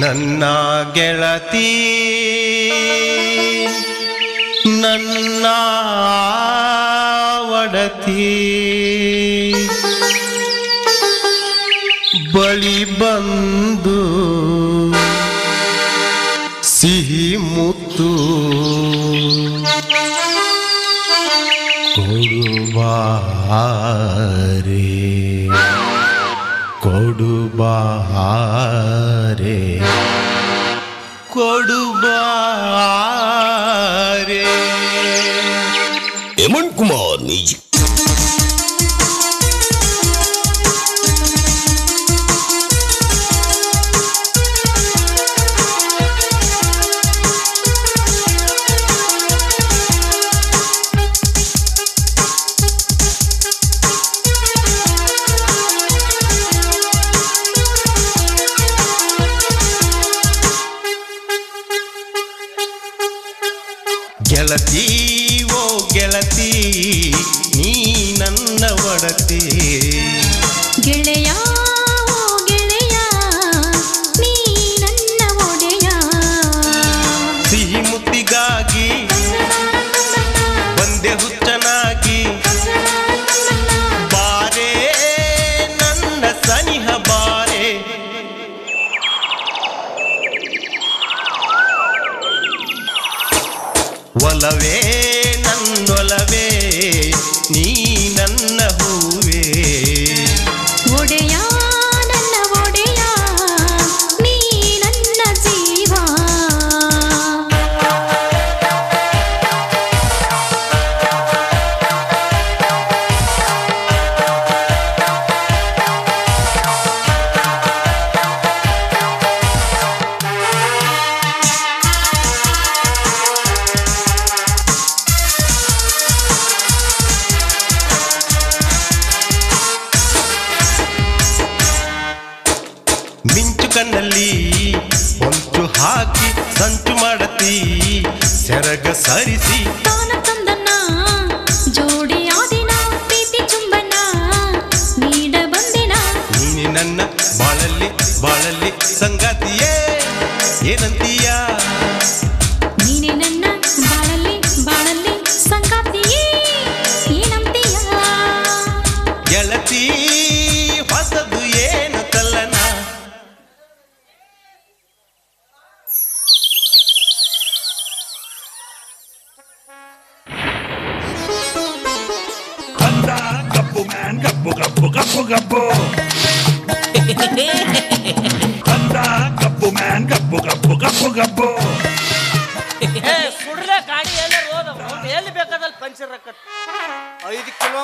ನನ್ನ ಗೆಳತಿ ನನ್ನ ಒಡತಿ ಬಳಿ ಬಂದು ಸಿಹಿ ಮುತ್ತು ಕೊಡುಬಾರೆ കൊടുബാഹാരേ കൊടുബാരേ എമൻ കുമാർ നീജി ಗೆಳತಿ ಓ ಗೆಳತಿ ನೀ ನನ್ನ ಒಡತಿ. ಗೆಳೆಯ ಓ ಗೆಳೆಯ ನೀ ನನ್ನ ಒಡೆಯ. ಸಿಹಿ ಮುತ್ತಿಗಾಗಿ ಒಂದೇ వలవే ಕಣ್ಣಲ್ಲಿ ಹೊಂಚು ಹಾಕಿ ಸಂಚು ಮಾಡತಿ ಸೆರಗ ಸರಿಸಿ. ತಾನ ತಂದನ್ನ ಜೋಡಿ ಆದಿನ ಪ್ರೀತಿ ಚುಂಬನ ನೀಡ ಬಂದಿನ. ನೀನೆ ನನ್ನ ಬಾಳಲ್ಲಿ ಬಾಳಲ್ಲಿ ಸಂಗಾತಿಯೇ ಏನಂತೀಯ? ಕಪ್ಪು gabbo gabbo gabbo gabbo. ಕಂದ ಕಪ್ಪು ಮ್ಯಾನ್ ಕಪ್ಪು ಕಪ್ಪು ಕಪ್ಪು ಕಪ್ಪು ಏ ಸುಡ್ಲೆ ಗಾಡಿ ಎಲ್ಲ ಹೋದ ಎಲ್ಲಿ ಬೇಕಾದಲ್ಲಿ ಪಂಚರ್ ರಕ್ಕ ಐದು ಕಿಲೋ